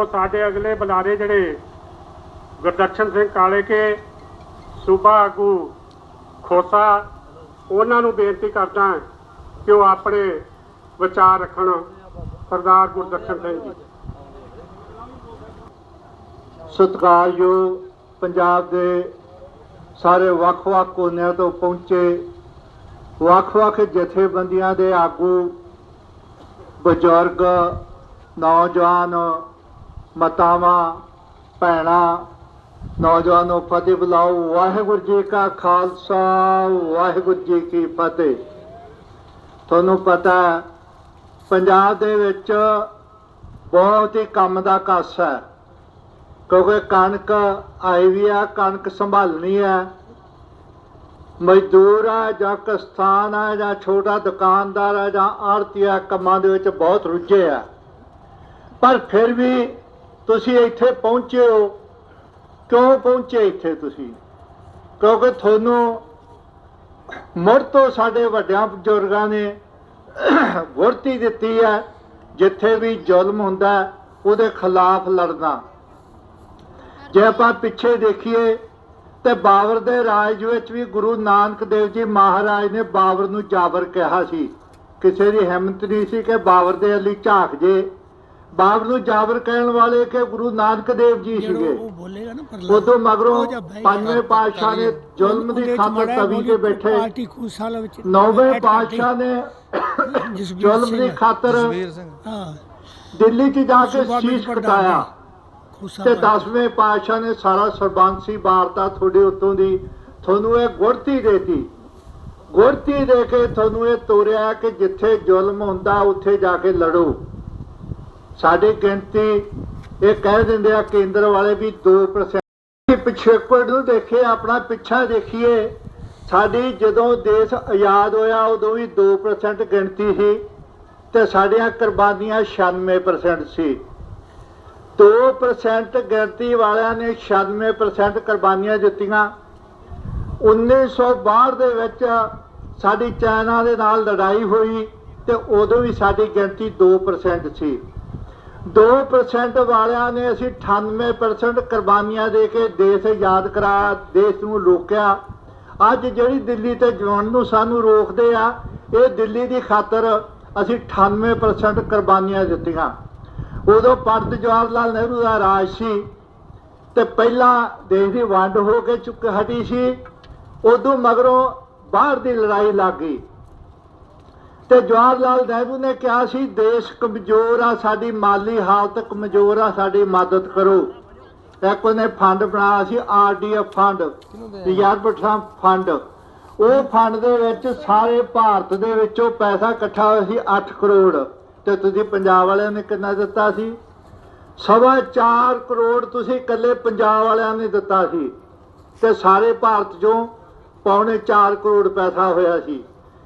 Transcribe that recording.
ਤੋਂ ਸਾਡੇ ਅਗਲੇ ਬੁਲਾਰੇ ਜਿਹੜੇ ਗੁਰਦਰਸ਼ਨ ਸਿੰਘ ਕਾਲੇ ਕੇ ਸੂਬਾ ਆਗੂ ਖੋਸਾ, ਉਹਨਾਂ ਨੂੰ ਬੇਨਤੀ ਕਰਦਾ ਕਿ ਉਹ ਆਪਣੇ ਵਿਚਾਰ ਰੱਖਣ। ਸਰਦਾਰ ਗੁਰਦਰਸ਼ਨ ਸਿੰਘ ਜੀ। ਸਤਿਕਾਰਯੋਗ ਪੰਜਾਬ ਦੇ ਸਾਰੇ ਵੱਖ-ਵੱਖ ਕੋਨਿਆਂ ਤੋਂ ਪਹੁੰਚੇ ਵੱਖ-ਵੱਖ ਜਥੇਬੰਦੀਆਂ ਦੇ ਆਗੂ, ਬਜ਼ੁਰਗ, ਨੌਜਵਾਨ ਮਾਤਾਵਾਂ, ਭੈਣਾਂ, ਨੌਜਵਾਨੋ ਫਤਿਹ ਬੁਲਾਓ। ਵਾਹਿਗੁਰੂ ਜੀ ਕਾ ਖਾਲਸਾ, ਵਾਹਿਗੁਰੂ ਜੀ ਕੀ ਫਤਿਹ। ਤੁਹਾਨੂੰ ਪਤਾ ਪੰਜਾਬ ਦੇ ਵਿੱਚ ਬਹੁਤ ਹੀ ਕੰਮ ਦਾ ਕੱਸ ਹੈ। ਕਿਉਂਕਿ ਕਣਕ ਆਈ ਵੀ ਆ ਕਣਕ ਸੰਭਾਲਣੀ ਹੈ। ਮਜ਼ਦੂਰ ਆ ਜਾਂ ਕਿਸਾਨ ਆ ਜਾਂ ਛੋਟਾ ਦੁਕਾਨਦਾਰ ਆ ਜਾਂ ਆੜਤੀਆ ਕੰਮਾਂ ਦੇ ਵਿੱਚ ਬਹੁਤ ਰੁੱਝੇ ਆ ਪਰ ਫਿਰ ਵੀ ਤੁਸੀਂ ਇੱਥੇ ਪਹੁੰਚੇ ਹੋ। ਕਿਉਂ ਪਹੁੰਚੇ ਇੱਥੇ ਤੁਸੀਂ? ਕਿਉਂਕਿ ਤੁਹਾਨੂੰ ਮੁੜ ਤੋਂ ਸਾਡੇ ਵੱਡਿਆਂ ਬਜ਼ੁਰਗਾਂ ਨੇ ਵਰਤੀ ਦਿੱਤੀ ਹੈ, ਜਿੱਥੇ ਵੀ ਜ਼ੁਲਮ ਹੁੰਦਾ, ਉਹਦੇ ਖਿਲਾਫ ਲੜਨਾ। ਜੇ ਆਪਾਂ ਪਿੱਛੇ ਦੇਖੀਏ, ਤੇ ਬਾਬਰ ਦੇ ਰਾਜ ਵਿੱਚ ਵੀ ਗੁਰੂ ਨਾਨਕ ਦੇਵ ਜੀ ਮਹਾਰਾਜ ਨੇ ਬਾਬਰ ਨੂੰ ਜਾਬਰ ਕਿਹਾ ਸੀ। ਕਿਸੇ ਦੀ ਹਿੰਮਤ ਨਹੀਂ ਸੀ ਕਿ ਬਾਬਰ ਦੇ ਅਲੀ ਝਾਕ ਜੇ। ਬਾਬਰ ਨੂੰ ਜਾਬਰ ਕਹਿਣ ਵਾਲੇ ਕਿ ਗੁਰੂ ਨਾਨਕ ਦੇਵ ਜੀ ਸੀਗੇ। ਉਹ ਬੋਲੇਗਾ ਨਾ ਪ੍ਰਹਲਾਦ ਉਦੋਂ ਮਗਰੋਂ ਪੰਜਵੇਂ ਪਾਤਸ਼ਾਹ ਨੇ ਜ਼ੁਲਮ ਦੀ ਖਾਤਰ ਤਵੀ ਤੇ ਬੈਠੇ। ਪਾਰਟੀ ਖੂਸਾਲਾ ਵਿੱਚ ਨੌਵੇਂ ਪਾਤਸ਼ਾਹ ਨੇ ਜ਼ੁਲਮ ਦੀ ਖਾਤਰ ਹਾਂ। ਦਿੱਲੀ 'ਚ ਜਾ ਕੇ ਸ਼ੀਸ਼ ਕਟਾਇਆ ਤੇ ਪਾਰਟੀ। 10ਵੇਂ ਪਾਤਸ਼ਾਹ ਨੇ ਸਾਰਾ ਸਰਬੰਸੀ ਵਾਰਤਾ ਤੁਹਾਡੇ ਉੱਤੋਂ ਦੀ ਤੁਹਾਨੂੰ ਇਹ ਗੁਰਤੀ ਦੇਤੀ। ਗੁਰਤੀ ਦੇ ਕੇ ਤੁਹਾਨੂੰ ਇਹ ਤੋਰਿਆ ਕਿ ਜਿੱਥੇ ਜ਼ੁਲਮ ਹੁੰਦਾ ਉੱਥੇ ਜਾ ਕੇ ਲੜੋ। ਸਾਡੀ ਗਿਣਤੀ ਇਹ ਕਹਿ ਦਿੰਦੇ ਆ ਕੇਂਦਰ ਵਾਲੇ ਵੀ 2% ਪਿਛੇਕੜ ਨੂੰ ਦੇਖੇ ਆਪਣਾ ਪਿੱਛਾ ਦੇਖੀਏ, ਸਾਡੀ ਜਦੋਂ ਦੇਸ਼ ਆਜ਼ਾਦ ਹੋਇਆ, ਉਦੋਂ ਵੀ 2% ਗਿਣਤੀ ਸੀ ਤੇ ਸਾਡੀਆਂ ਕੁਰਬਾਨੀਆਂ 96% ਸੀ। 2% ਗਿਣਤੀ ਵਾਲਿਆਂ ਨੇ 96% ਕੁਰਬਾਨੀਆਂ ਦਿੱਤੀਆਂ। 1962 ਦੇ ਵਿੱਚ ਸਾਡੀ ਚਾਈਨਾ ਦੇ ਨਾਲ ਲੜਾਈ ਹੋਈ ਤੇ ਉਦੋਂ ਵੀ ਸਾਡੀ ਗਿਣਤੀ 2% ਸੀ। 2% ਵਾਲਿਆਂ ਨੇ ਅਸੀਂ 98% ਕੁਰਬਾਨੀਆਂ ਦੇ ਕੇ ਦੇਸ਼ ਆਜ਼ਾਦ ਕਰਾ, ਦੇਸ਼ ਨੂੰ ਰੋਕਿਆ। ਅੱਜ ਜਿਹੜੀ ਦਿੱਲੀ ਤੇ ਜਵਾਨ ਨੂੰ ਸਾਨੂੰ ਰੋਕਦੇ ਆ, ਇਹ ਦਿੱਲੀ ਦੀ ਖਾਤਰ ਅਸੀਂ 98% ਕੁਰਬਾਨੀਆਂ ਦਿੱਤੀਆਂ। ਉਦੋਂ ਪੰਡਤ ਜਵਾਹਰ ਲਾਲ ਨਹਿਰੂ ਦਾ ਰਾਜ ਸੀ ਤੇ ਪਹਿਲਾਂ ਦੇਸ਼ ਦੀ ਵੰਡ ਹੋ ਕੇ ਚੁੱਕ ਹਟੀ ਸੀ। ਉਦੋਂ ਮਗਰੋਂ ਬਾਹਰ ਦੀ ਲੜਾਈ ਲੱਗ ਗਈ। ਤੇ ਜਵਾਹਰ ਲਾਲ ਨਹਿਰੂ ਨੇ ਕਿਹਾ ਸੀ, ਦੇਸ਼ ਕਮਜ਼ੋਰ ਆ, ਸਾਡੀ ਮਾਲੀ ਹਾਲਤ ਕਮਜ਼ੋਰ ਆ, ਸਾਡੀ ਮਦਦ ਕਰੋ। ਇੱਕ ਉਹਨੇ ਫੰਡ ਬਣਾਇਆ ਸੀ ਆਰਡੀਐਫ ਫੰਡ ਰਿਜ਼ਰਵ ਫੰਡ। ਉਹ ਫੰਡ ਦੇ ਵਿੱਚ ਸਾਰੇ ਭਾਰਤ ਦੇ ਵਿੱਚੋਂ ਪੈਸਾ ਇਕੱਠਾ ਹੋਇਆ ਸੀ 8 ਕਰੋੜ। ਤੇ ਤੁਸੀਂ ਪੰਜਾਬ ਵਾਲਿਆਂ ਨੇ ਕਿੰਨਾ ਦਿੱਤਾ ਸੀ? ਸਵਾ 4 ਕਰੋੜ ਤੁਸੀਂ ਇਕੱਲੇ ਪੰਜਾਬ ਵਾਲਿਆਂ ਨੇ ਦਿੱਤਾ ਸੀ। ਤੇ ਸਾਰੇ ਭਾਰਤ ਚੋਂ ਪੌਣੇ 4 ਕਰੋੜ ਪੈਸਾ ਹੋਇਆ ਸੀ।